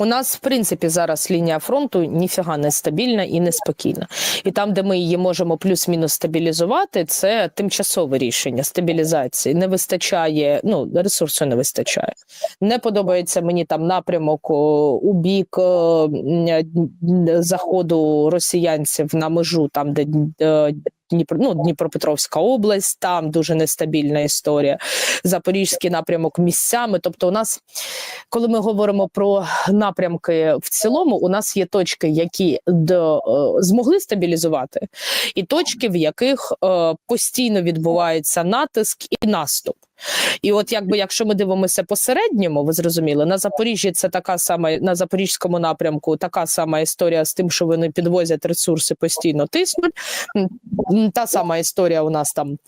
У нас, в принципі, зараз лінія фронту ніфіга не стабільна і неспокійна. І там, де ми її можемо плюс-мінус стабілізувати, це тимчасове рішення стабілізації. Не вистачає, ну ресурсу не вистачає. Не подобається мені там напрямок у бік заходу росіянців на межу, там де е, Дніпро, ну, Дніпропетровська область, там дуже нестабільна історія. Запорізький напрямок місцями. Тобто, у нас, коли ми говоримо про напрямки в цілому, у нас є точки, які до, е, змогли стабілізувати, і точки, в яких е, постійно відбувається натиск і наступ. І от, якби якщо ми дивимося по середньому, ви зрозуміли, на Запоріжжі це така сама на запорізькому напрямку, така сама історія з тим, що вони підвозять ресурси, постійно тиснуть. Та сама історія у нас там.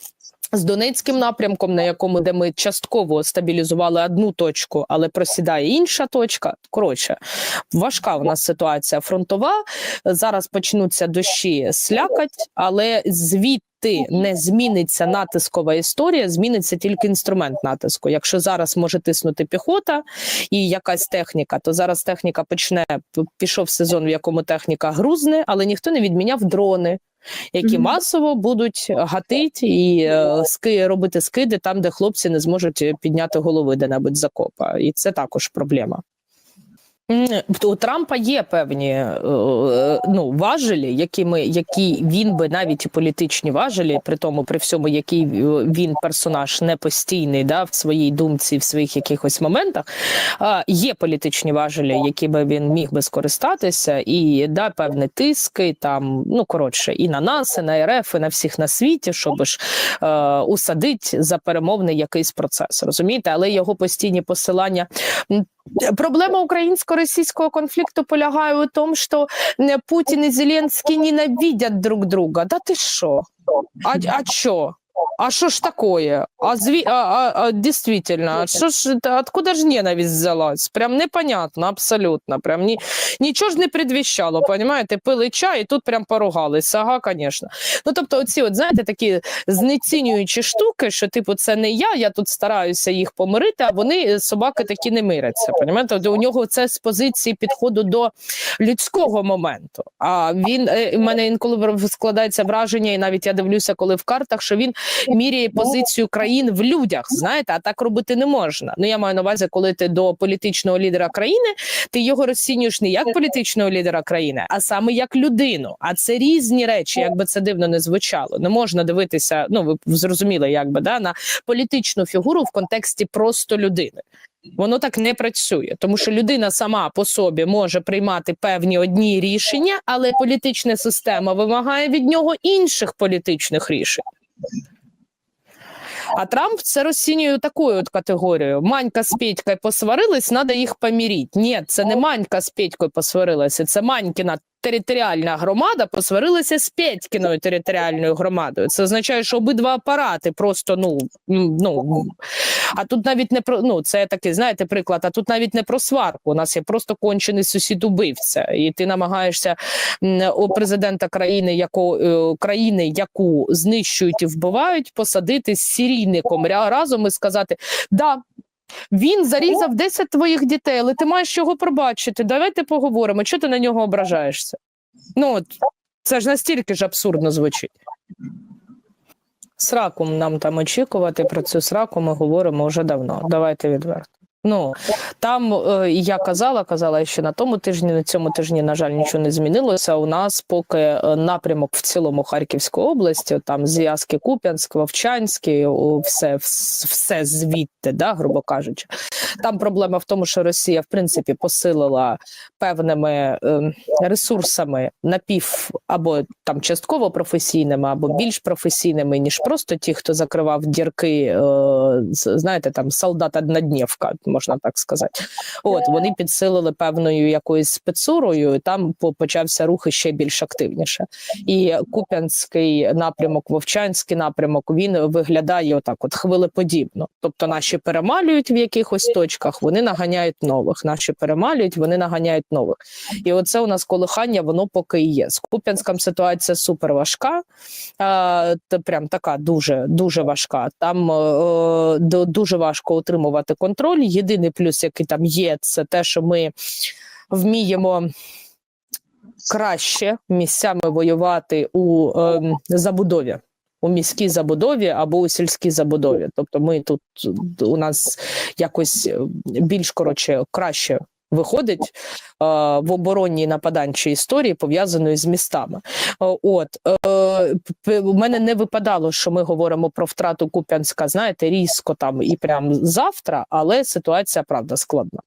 З Донецьким напрямком, на якому де ми частково стабілізували одну точку, але просідає інша точка. Коротше, важка у нас ситуація фронтова. Зараз почнуться дощі, слякать, але звідти не зміниться натискова історія, зміниться тільки інструмент натиску. Якщо зараз може тиснути піхота і якась техніка, то зараз техніка почне пішов сезон, в якому техніка грузне, але ніхто не відміняв дрони. Які Мгм. масово будуть гатити і е, ски робити скиди там, де хлопці не зможуть е, підняти голови де-небудь з окопа, і це також проблема. У Трампа є певні е, е, ну, важелі, які, ми, які він би навіть і політичні важелі, при тому, при всьому, який е, він персонаж не постійний да, в своїй думці, в своїх якихось моментах. Є політичні важелі, які би він міг би скористатися, і да, певні тиски там, ну коротше, і на нас, і на РФ, і на всіх на світі, щоб ж е, за перемовний якийсь процес. Розумієте, але його постійні посилання. Проблема українсько-російського конфлікту полягає у тому, що е, Путін і Зеленський ненавидять друг друга. Да ти що? А, а що? А що ж такое? А, зві... а, а, а действительно, а що ж, откуда ж ненависть взялась? Прям непонятно, абсолютно. Прям ні, нічого ж не предвіщало, понимаєте? Пили чай і тут прям поругались. Ага, звісно. Ну, тобто, оці, от, знаєте, такі знецінюючі штуки, що, типу, це не я, я тут стараюся їх помирити, а вони, е, собаки, такі не миряться. Понимаєте? У нього це з позиції підходу до людського моменту. А він, е, в мене інколи складається враження, і навіть я дивлюся, коли в картах, що він міряє позицію країн в людях, знаєте, а так робити не можна. Ну я маю на увазі, коли ти до політичного лідера країни, ти його розцінюєш не як політичного лідера країни, а саме як людину. А це різні речі, як би це дивно не звучало. Не можна дивитися. Ну ви зрозуміли, якби да на політичну фігуру в контексті просто людини. Воно так не працює, тому що людина сама по собі може приймати певні одні рішення, але політична система вимагає від нього інших політичних рішень. А Трамп це розцінює такою от категорією: Манька з Петькою посварились, треба їх поміріть. Ні, це не Манька з Петькою посварилася, це Манькіна територіальна громада посварилася з Петькіною територіальною громадою. Це означає, що обидва апарати просто ну, ну а тут навіть не про ну це такий, знаєте, приклад. А тут навіть не про сварку. У нас є просто кончений сусід убивця, і ти намагаєшся у президента країни, яко, е, країни, яку знищують і вбивають, посадити з сірійником разом і сказати: да. Він зарізав 10 твоїх дітей, але ти маєш його пробачити. Давайте поговоримо. Чого ти на нього ображаєшся? Ну от це ж настільки ж абсурдно звучить. Сракум нам там очікувати про цю сраку. Ми говоримо вже давно. Давайте відверто. Ну там е, я казала, казала ще на тому тижні, на цьому тижні, на жаль, нічого не змінилося. У нас поки е, напрямок в цілому Харківської області, там зв'язки Куп'янськ, Вовчанський, все, все звідти, да, грубо кажучи. Там проблема в тому, що Росія в принципі посилила певними е, ресурсами напів або там частково професійними, або більш професійними, ніж просто ті, хто закривав дірки, е, знаєте, там солдат однодневка, можна так сказати. От вони підсилили певною якоюсь спецурою, і там почався рух ще більш активніше. І Куп'янський напрямок, Вовчанський напрямок він виглядає отак, от хвилеподібно. Тобто наші перемалюють в якихось точках, вони наганяють нових. Наші перемалюють, вони наганяють нових. І оце у нас колихання, воно поки і є. З Куп'янськом ситуація супер важка, прям така дуже дуже важка. Там е, дуже важко утримувати контроль. Єдиний плюс, який там є, це те, що ми. вміємо краще місцями воювати у ем, забудові. У міській забудові або у сільській забудові. Тобто ми тут у нас якось е, більш коротше краще виходить в оборонній нападанчій історії, пов'язаної з містами. От е, у мене не випадало, що ми говоримо про втрату Куп'янська, знаєте, різко там і прям завтра, але ситуація правда складна.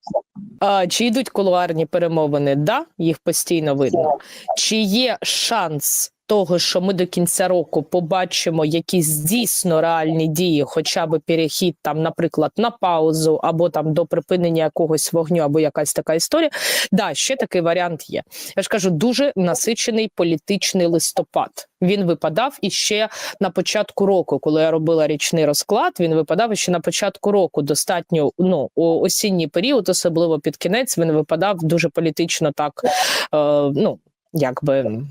Чи йдуть кулуарні перемовини? Да, їх постійно видно. Чи є шанс того, що ми до кінця року побачимо якісь дійсно реальні дії, хоча б перехід там, наприклад, на паузу, або там до припинення якогось вогню, або якась така історія? Да, ще такий варіант є. Я ж кажу, дуже насичений політичний листопад. Він випадав іще на початку року, коли я робила річний розклад. Він випадав ще на початку року. Достатньо ну осінній період, особливо під кінець, він випадав дуже політично так. Е, ну якби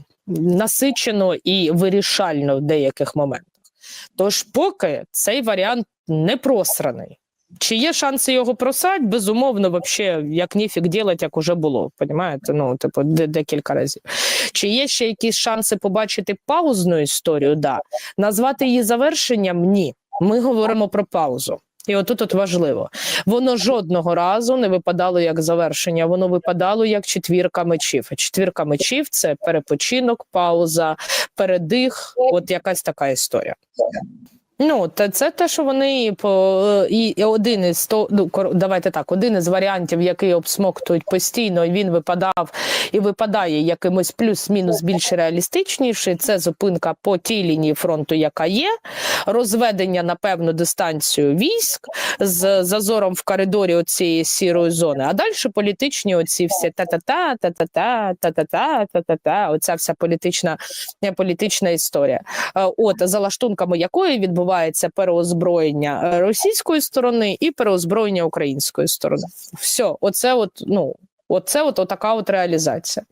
насичено і вирішально в деяких моментах. Тож, поки цей варіант не просраний. Чи є шанси його просать? Безумовно, вообще, як ніфік ділать, як уже було. Понімаєте? Ну, типу, декілька разів. Чи є ще якісь шанси побачити паузну історію? Да. Назвати її завершенням ні. Ми говоримо про паузу. І отут от важливо. Воно жодного разу не випадало як завершення, воно випадало як четвірка мечів. А четвірка мечів це перепочинок, пауза, передих, от якась така історія. Ну, та це те, що вони по і, і один із то, ну, давайте так, один із варіантів, який обсмоктують постійно, і він випадав і випадає якимось плюс-мінус більш реалістичніший. Це зупинка по тій лінії фронту, яка є, розведення на певну дистанцію військ з зазором в коридорі цієї сірої зони. А далі політичні оці всі та-та-та, та-та-та, та-та-та, та-та-та. Оця вся політична, е, політична історія. Е, От за лаштунками якої відбувається переозброєння е, російської сторони і переозброєння української сторони. Все, оце от ну. Оце от така от реалізація.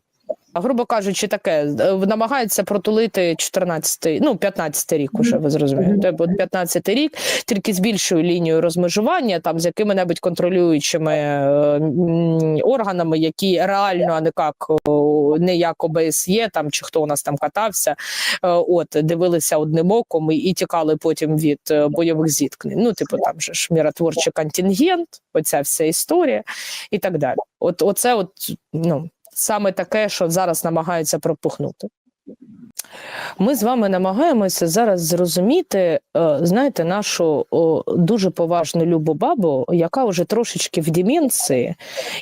Грубо кажучи, таке е, намагається протулити 14, ну 15 рік уже, ви зрозумієте. Тобто 15 рік, тільки з більшою лінією розмежування, там з якими-небудь контролюючими е, органами, які реально, а не як не як ОБСЄ, там чи хто у нас там катався, е, от дивилися одним оком і, і тікали потім від бойових зіткнень. Ну, типу, там же ж міротворчий контингент, оця вся історія і так далі. От, оце, от ну саме таке, що зараз намагаються пропухнути. Ми з вами намагаємося зараз зрозуміти, е, знаєте, нашу дуже поважну любу бабу, яка вже трошечки в деменції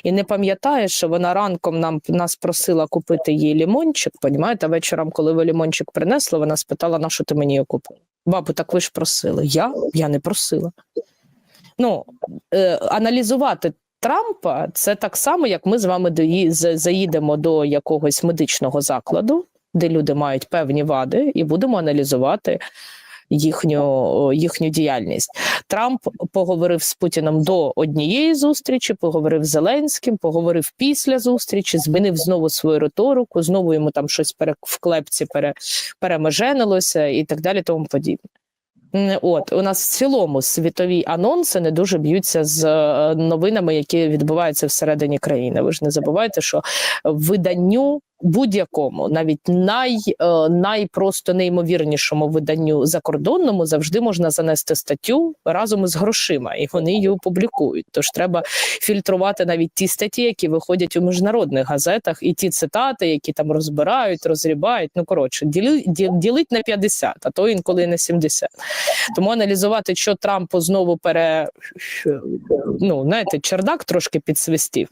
і не пам'ятає, що вона ранком нам нас просила купити їй лімончик. Понімаєте, вечором, коли ви лімончик принесли, вона спитала, на що ти мені його купив? Бабу, так ви ж просили. Я? Я не просила. Ну, е, аналізувати Трампа це так само, як ми з вами заїдемо до якогось медичного закладу, де люди мають певні вади, і будемо аналізувати їхню, їхню діяльність. Трамп поговорив з Путіном до однієї зустрічі, поговорив з Зеленським, поговорив після зустрічі, змінив знову свою риторику, знову йому там щось пере, в клепці пере, перемеженилося і так далі, тому подібне. От у нас в цілому світові анонси не дуже б'ються з е, новинами, які відбуваються всередині країни. Ви ж не забувайте, що виданню будь-якому, навіть най, е, найпросто неймовірнішому виданню закордонному завжди можна занести статтю разом із грошима, і вони її опублікують. Тож треба фільтрувати навіть ті статті, які виходять у міжнародних газетах, і ті цитати, які там розбирають, розрібають. Ну коротше, діли, ді- ділить на 50, а то інколи на 70. Тому аналізувати, що Трампу знову пере ну знаєте, чердак трошки підсвистів.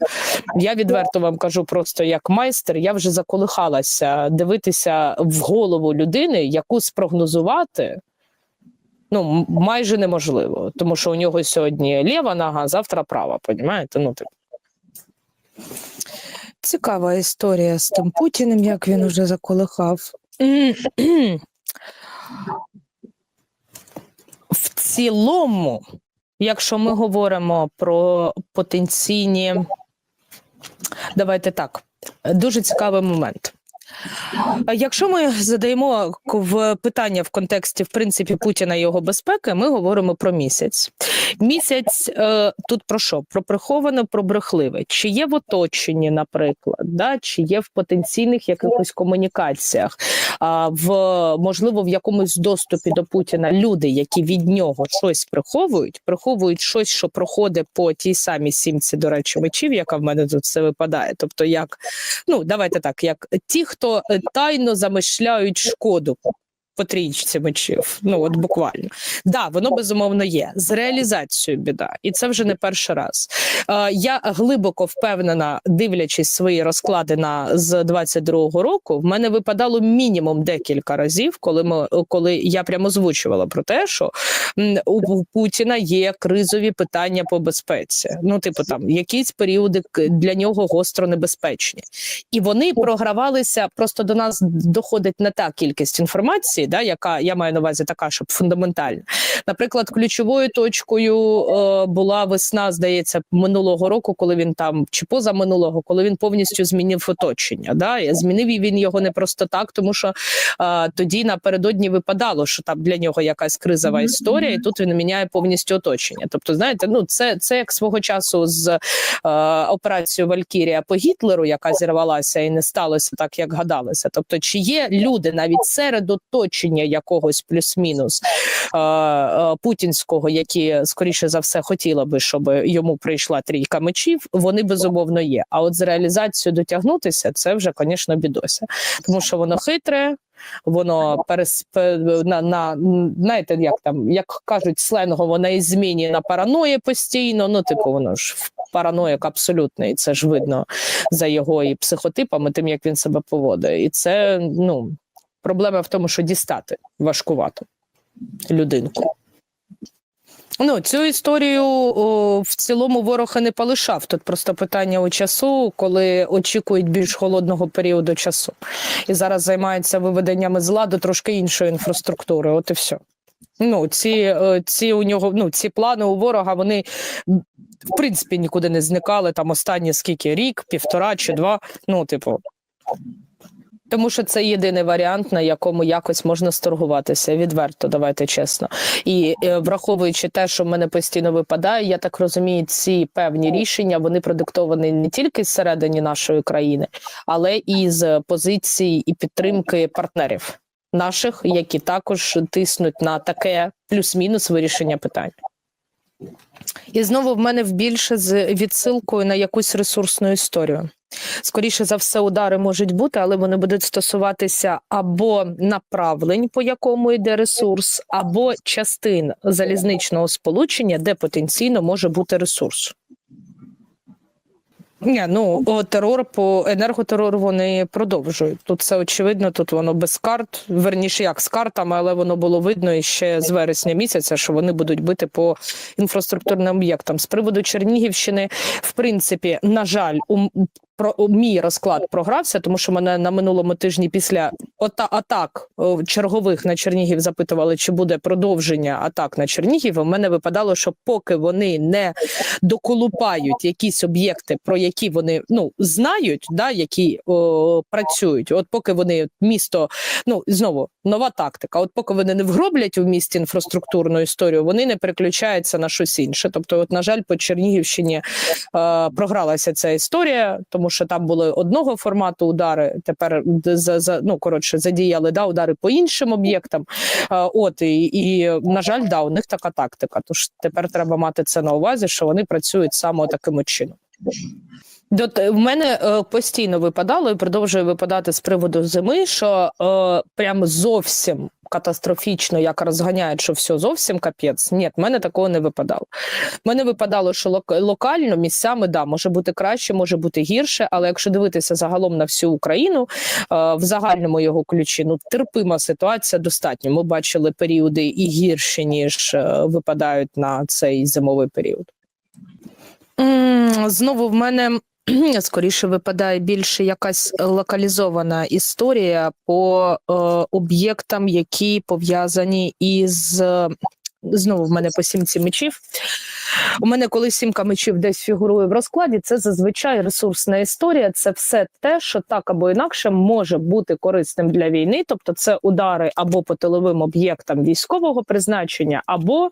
Я відверто вам кажу, просто як майстер, я вже заколихалася дивитися в голову людини, яку спрогнозувати. Ну, майже неможливо, тому що у нього сьогодні ліва нога, завтра права, понімаєте? Ну, типу. Цікава історія з тим Путіним, як він уже заколихав. В цілому, якщо ми говоримо про потенційні, давайте так, дуже цікавий момент. Якщо ми задаємо в питання в контексті в принципі Путіна і його безпеки, ми говоримо про місяць. Місяць е, тут про що? Про приховане, про брехливе. Чи є в оточенні, наприклад, да? чи є в потенційних якихось комунікаціях, в можливо в якомусь доступі до Путіна люди, які від нього щось приховують, приховують щось, що проходить по тій самій сімці, до речі, мечів, яка в мене тут все випадає. Тобто, як ну давайте так, як ті, хто е, тайно замишляють шкоду. По трійчці мечів, ну от буквально да, воно безумовно є з реалізацією біда, і це вже не перший раз. Е, я глибоко впевнена, дивлячись свої розклади на з 22-го року, в мене випадало мінімум декілька разів, коли ми коли я прямо озвучувала про те, що у Путіна є кризові питання по безпеці. Ну, типу, там якісь періоди для нього гостро небезпечні, і вони програвалися. Просто до нас доходить не та кількість інформації, да, яка я маю на увазі така, щоб фундаментальна. Наприклад, ключовою точкою е, була весна, здається, минулого року, коли він там чи поза минулого, коли він повністю змінив оточення. Да? Змінив він його не просто так, тому що е, тоді напередодні випадало, що там для нього якась кризова історія, і тут він міняє повністю оточення. Тобто, знаєте, ну це, це як свого часу з е, операцією Валькірія по Гітлеру, яка зірвалася і не сталося так, як гадалося. Тобто, чи є люди навіть серед оточення якогось плюс-мінус е, путінського, які скоріше за все хотіли би, щоб йому прийшла трійка мечів, вони безумовно є. А от з реалізацією дотягнутися, це вже, звісно, бідося, тому що воно хитре. Воно перес на, на знаєте, як там як кажуть сленгово, вона із зміні на параної постійно. Ну, типу, воно ж параноїк абсолютний, це ж видно за його і психотипами, тим як він себе поводить. І це ну проблема в тому, що дістати важкувато людинку. Ну, цю історію о, в цілому ворог і не полишав. Тут просто питання у часу, коли очікують більш холодного періоду часу. І зараз займаються виведеннями з ладу трошки іншої інфраструктури. От і все. Ну, ці, е, ці у нього, ну, ці плани у ворога, вони в принципі нікуди не зникали. Там останні скільки рік, півтора чи два. Ну, типу. Тому що це єдиний варіант, на якому якось можна сторгуватися. Відверто, давайте чесно. І е, враховуючи те, що в мене постійно випадає, я так розумію, ці певні рішення вони продиктовані не тільки зсередині нашої країни, але і з позиції і підтримки партнерів наших, які також тиснуть на таке плюс-мінус вирішення питань. І знову в мене більше з відсилкою на якусь ресурсну історію. Скоріше за все, удари можуть бути, але вони будуть стосуватися або направлень, по якому йде ресурс, або частин залізничного сполучення, де потенційно може бути ресурс. Ні, ну терор по енерготерор вони продовжують. Тут це очевидно, тут воно без карт, верніше як з картами, але воно було видно і ще з вересня місяця, що вони будуть бити по інфраструктурним об'єктам. З приводу Чернігівщини, в принципі, на жаль, у про мій розклад програвся, тому що мене на минулому тижні після ота атак чергових на Чернігів запитували, чи буде продовження атак на Чернігів. У мене випадало, що поки вони не доколупають якісь об'єкти, про які вони ну знають, да які о, працюють. От поки вони місто, ну знову нова тактика. От поки вони не вгроблять в місті інфраструктурну історію, вони не переключаються на щось інше. Тобто, от на жаль, по Чернігівщині е, програлася ця історія, тому що там були одного формату удари. Тепер за, за ну коротше задіяли да удари по іншим об'єктам. Е, от і, і на жаль, да, у них така тактика. Тож тепер треба мати це на увазі, що вони працюють саме таким чином. До в мене е, постійно випадало і продовжує випадати з приводу зими, що е, прямо зовсім катастрофічно, як розганяють, що все зовсім капець. Ні, в мене такого не випадало. В мене випадало, що лок- локально місцями да, може бути краще, може бути гірше, але якщо дивитися загалом на всю Україну, е, в загальному його ключі, ну терпима ситуація достатньо. Ми бачили періоди і гірші, ніж е, випадають на цей зимовий період. Знову в мене скоріше випадає більше якась локалізована історія по е, об'єктам, які пов'язані із знову в мене по сімці мечів. У мене коли сімка мечів десь фігурує в розкладі, це зазвичай ресурсна історія. Це все те, що так або інакше може бути корисним для війни. Тобто, це удари або по тиловим об'єктам військового призначення, або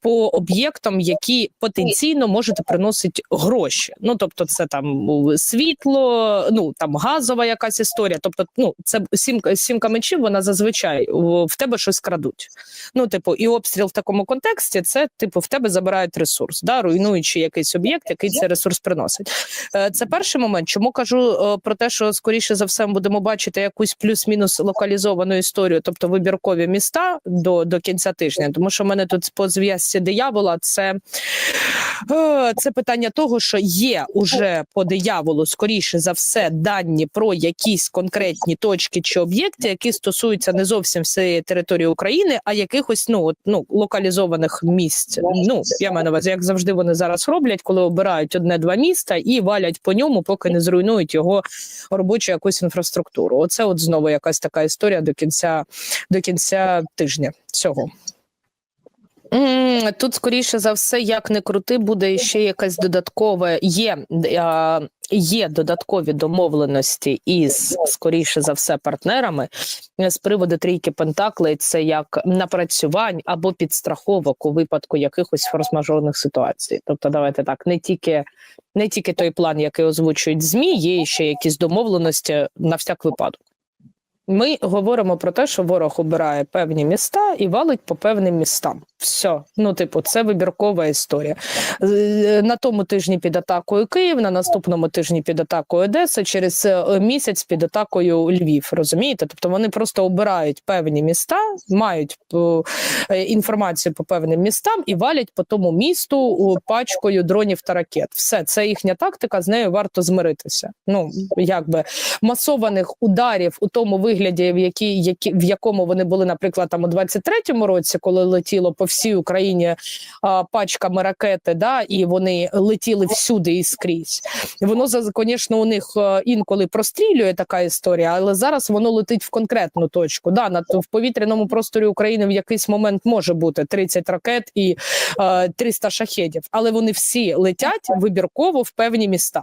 по об'єктам, які потенційно можуть приносити гроші. Ну тобто, це там світло, ну там газова якась історія. Тобто, ну це сімка сімка мечів. Вона зазвичай в тебе щось крадуть. Ну, типу, і обстріл в такому контексті це типу в тебе забирають ресурс, да, руйнуючи якийсь об'єкт, який цей ресурс приносить. Е, Це перший момент. Чому кажу е, про те, що скоріше за все ми будемо бачити якусь плюс-мінус локалізовану історію, тобто вибіркові міста до, до кінця тижня. Тому що в мене тут по зв'язці диявола це, е, це питання того, що є уже по дияволу, скоріше за все, дані про якісь конкретні точки чи об'єкти, які стосуються не зовсім всієї території України, а якихось ну от, ну локалізованих місць. Ну я маю на увазі, як завжди вони зараз роблять, коли обирають одне-два міста і валять по ньому, поки не зруйнують його робочу якусь інфраструктуру. Оце от знову якась така історія до кінця до кінця тижня цього. Тут, скоріше за все, як не крути, буде ще якась додаткове. Є, є додаткові домовленості із, скоріше за все, партнерами з приводу трійки Пентаклей. Це як напрацювань або підстраховок у випадку якихось форс-мажорних ситуацій. Тобто, давайте так, не тільки, не тільки той план, який озвучують ЗМІ, є ще якісь домовленості на всяк випадок. Ми говоримо про те, що ворог обирає певні міста і валить по певним містам. Все, ну типу, це вибіркова історія. Е, На тому тижні під атакою Київ, на наступному тижні під атакою Одеса, через е, місяць під атакою Львів. Розумієте? Тобто вони просто обирають певні міста, мають е, інформацію по певним містам і валять по тому місту пачкою дронів та ракет. Все це їхня тактика. З нею варто змиритися. Ну якби масованих ударів у тому вигляді, в які, які в якому вони були, наприклад, там у 23-му році, коли летіло по всій Україні а, пачками ракети, да, і вони летіли всюди і скрізь. Воно звісно, у них е, інколи прострілює така історія, але зараз воно летить в конкретну точку. Да, на в повітряному просторі України в якийсь момент може бути 30 ракет і е, 300 шахедів, але вони всі летять вибірково в певні міста.